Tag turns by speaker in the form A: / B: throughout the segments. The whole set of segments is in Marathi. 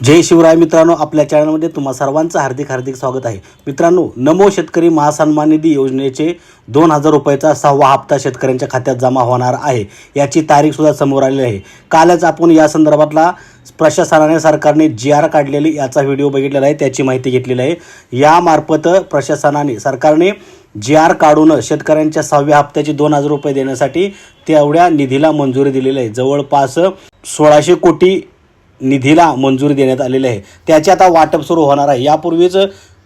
A: जय शिवराय मित्रांनो आपल्या चॅनलमध्ये तुम्हा सर्वांचं हार्दिक हार्दिक स्वागत आहे. मित्रांनो नमो शेतकरी महासन्मान निधी योजनेचे दोन हजार रुपयाचा सहावा हप्ता शेतकऱ्यांच्या खात्यात जमा होणार आहे. याची तारीख सुद्धा समोर आलेली आहे. कालच आपण या संदर्भातला प्रशासनाने सरकारने जी आर काढलेली याचा व्हिडिओ बघितलेला आहे त्याची माहिती घेतलेली आहे. यामार्फत प्रशासनाने सरकारने जी आर काढून शेतकऱ्यांच्या सहाव्या हप्त्याचे दोन हजार रुपये देण्यासाठी तेवढ्या निधीला मंजुरी दिलेली आहे. जवळपास सोळाशे कोटी निधीला मंजुरी देण्यात आलेली आहे. त्याचे आता वाटप सुरू होणार आहे. यापूर्वीच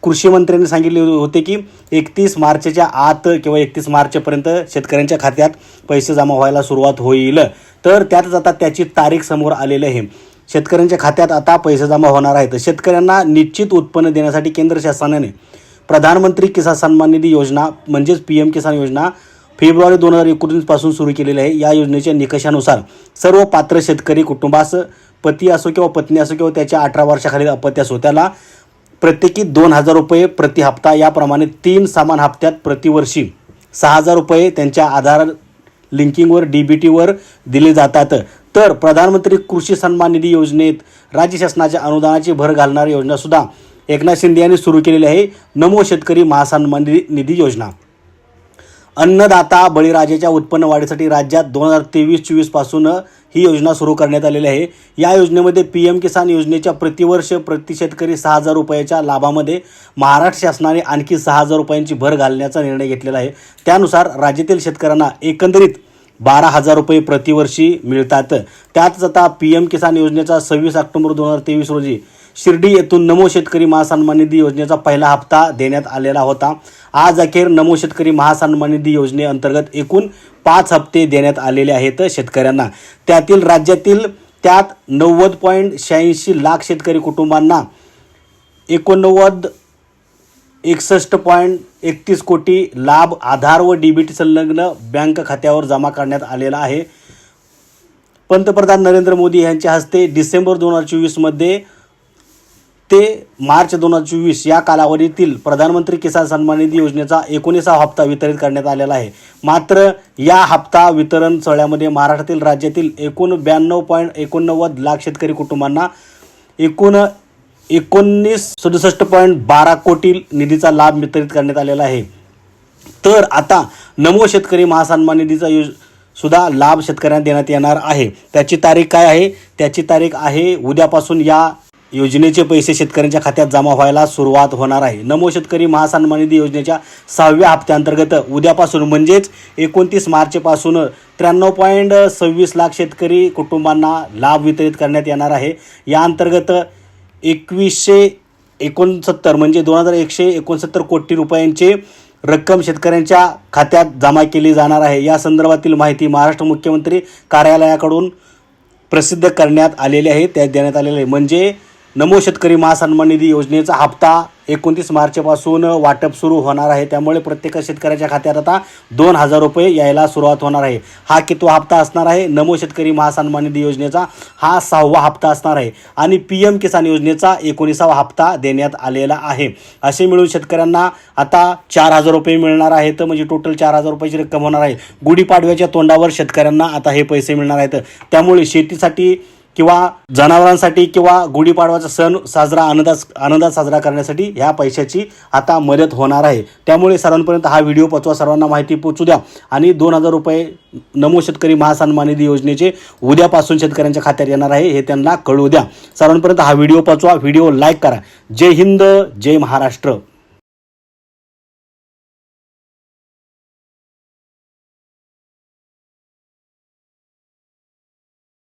A: कृषी मंत्र्यांनी सांगितले होते की एकतीस मार्चच्या आत किंवा एकतीस मार्चपर्यंत शेतकऱ्यांच्या खात्यात पैसे जमा व्हायला सुरुवात होईल. तर त्यातच आता त्याची तारीख समोर आलेली आहे. शेतकऱ्यांच्या खात्यात आता पैसे जमा होणार आहेत. शेतकऱ्यांना निश्चित उत्पन्न देण्यासाठी केंद्र शासनाने प्रधानमंत्री किसान सन्मान निधी योजना म्हणजेच पी एम किसान योजना फेब्रुवारी दोन हजार एकोणीसपासून सुरू केलेली आहे. या योजनेच्या निकषानुसार सर्व पात्र शेतकरी कुटुंबास पती असो किंवा पत्नी असो किंवा त्याच्या अठरा वर्षाखालील अपत्य असो त्याला प्रत्येकी दोन हजार रुपये प्रति हप्ता याप्रमाणे तीन समान हप्त्यात प्रतिवर्षी सहा हजार रुपये त्यांच्या आधार लिंकिंगवर डी बी टीवर दिले जातात. तर प्रधानमंत्री कृषी सन्मान निधी योजनेत राज्य शासनाच्या अनुदानाची भर घालणारी योजनासुद्धा एकनाथ शिंदे यांनी सुरू केलेली आहे. नमो शेतकरी महासन्मान निधी निधी योजना. अन्नदाता बळीराजाच्या उत्पन्न वाढीसाठी राज्यात दोन हजार तेवीस चोवीसपासून ही योजना सुरू करण्यात आलेली आहे. या योजनेमध्ये पी एम किसान योजनेच्या प्रतिवर्ष प्रति शेतकरी सहा हजार रुपयाच्या लाभामध्ये महाराष्ट्र शासनाने आणखी सहा हजार रुपयांची भर घालण्याचा निर्णय घेतलेला आहे. त्यानुसार राज्यातील शेतकऱ्यांना एकंदरीत बारा हजार रुपये प्रतिवर्षी मिळतात. त्यातच आता पी एम किसान योजनेचा सव्वीस ऑक्टोबर दोन हजार तेवीस रोजी शिर्डी येथून नमो शेतकरी महासन्मान निधी योजनेचा पहिला हप्ता देण्यात आलेला होता. आज अखेर नमो शेतकरी महासन्मान निधी योजनेअंतर्गत एकूण पाच हप्ते देण्यात आलेले आहेत शेतकऱ्यांना. त्यातील राज्यातील त्यात नव्वद पॉईंट शहाऐंशी लाख शेतकरी कुटुंबांना एकोणनव्वद एकसष्ट पॉईंट एकतीस कोटी लाभ आधार व डीबीटी संलग्न बँक खात्यावर जमा करण्यात आलेला आहे. पंतप्रधान नरेंद्र मोदी यांच्या हस्ते डिसेंबर दोन हजार चोवीसमध्ये ते मार्च दोन हजार चोवीस या कालावधीतील प्रधानमंत्री किसान सन्मान निधी योजनेचा एकोणीसा हप्ता वितरित करण्यात आलेला आहे. मात्र या हप्ता वितरण सोहळ्यामध्ये महाराष्ट्रातील राज्यातील एकूण ब्याण्णव पॉईंट एकोणनव्वद लाख शेतकरी कुटुंबांना एकूण एकोणीस सदुसष्ट पॉईंट बारा कोटी निधीचा लाभ वितरित करण्यात आलेला आहे. तर आता नमो शेतकरी महासन्मान निधीचा योज सुद्धा लाभ शेतकऱ्यांना देण्यात येणार आहे. त्याची तारीख काय आहे? त्याची तारीख आहे उद्यापासून या योजनेचे पैसे शेतकऱ्यांच्या खात्यात जमा व्हायला सुरुवात होणार आहे. नमो शेतकरी महासन्मान निधी योजनेच्या सहाव्या हप्त्याअंतर्गत उद्यापासून म्हणजेच एकोणतीस मार्चपासून त्र्याण्णव पॉईंट सव्वीस लाख शेतकरी कुटुंबांना लाभ वितरित करण्यात येणार आहे. या अंतर्गत एकवीसशे एकोणसत्तर म्हणजे दोन हजार एकशे एकोणसत्तर कोटी रुपयांचे रक्कम शेतकऱ्यांच्या खात्यात जमा केली जाणार आहे. या संदर्भातील माहिती महाराष्ट्र मुख्यमंत्री कार्यालयाकडून प्रसिद्ध करण्यात आलेली आहे. त्यात देण्यात आलेले आहे. म्हणजे नमो शेतकरी महासन्मान निधी योजनेचा हप्ता एकोणतीस मार्चपासून वाटप सुरू होणार आहे. त्यामुळे प्रत्येक शेतकऱ्याच्या खात्यात आता दोन हजार रुपये यायला सुरुवात होणार आहे. हा कितवा हप्ता असणार आहे. नमो शेतकरी महासन्मान निधी योजनेचा हा सहावा हप्ता असणार आहे. आणि पी एम किसान योजनेचा एकोणीसावा हप्ता देण्यात आलेला आहे. असे मिळून शेतकऱ्यांना आता चार हजार रुपये मिळणार आहेत. म्हणजे टोटल चार हजार रुपयाची रक्कम होणार आहे. गुढीपाडव्याच्या तोंडावर शेतकऱ्यांना आता हे पैसे मिळणार आहेत. त्यामुळे शेतीसाठी किंवा जनावरांसाठी किंवा गुढीपाडवाचा सण साजरा आनंदात आनंदात साजरा करण्यासाठी ह्या पैशाची आता मदत होणार आहे. त्यामुळे सर्वांपर्यंत हा व्हिडिओ पोचवा सर्वांना माहिती पोचू द्या. आणि दोन हजार रुपये नमो शेतकरी महासन्मान निधी योजनेचे उद्यापासून शेतकऱ्यांच्या खात्यात येणार आहे हे त्यांना कळू द्या. सर्वांपर्यंत हा व्हिडिओ पोचवा व्हिडिओ लाईक करा. जय हिंद जय महाराष्ट्र.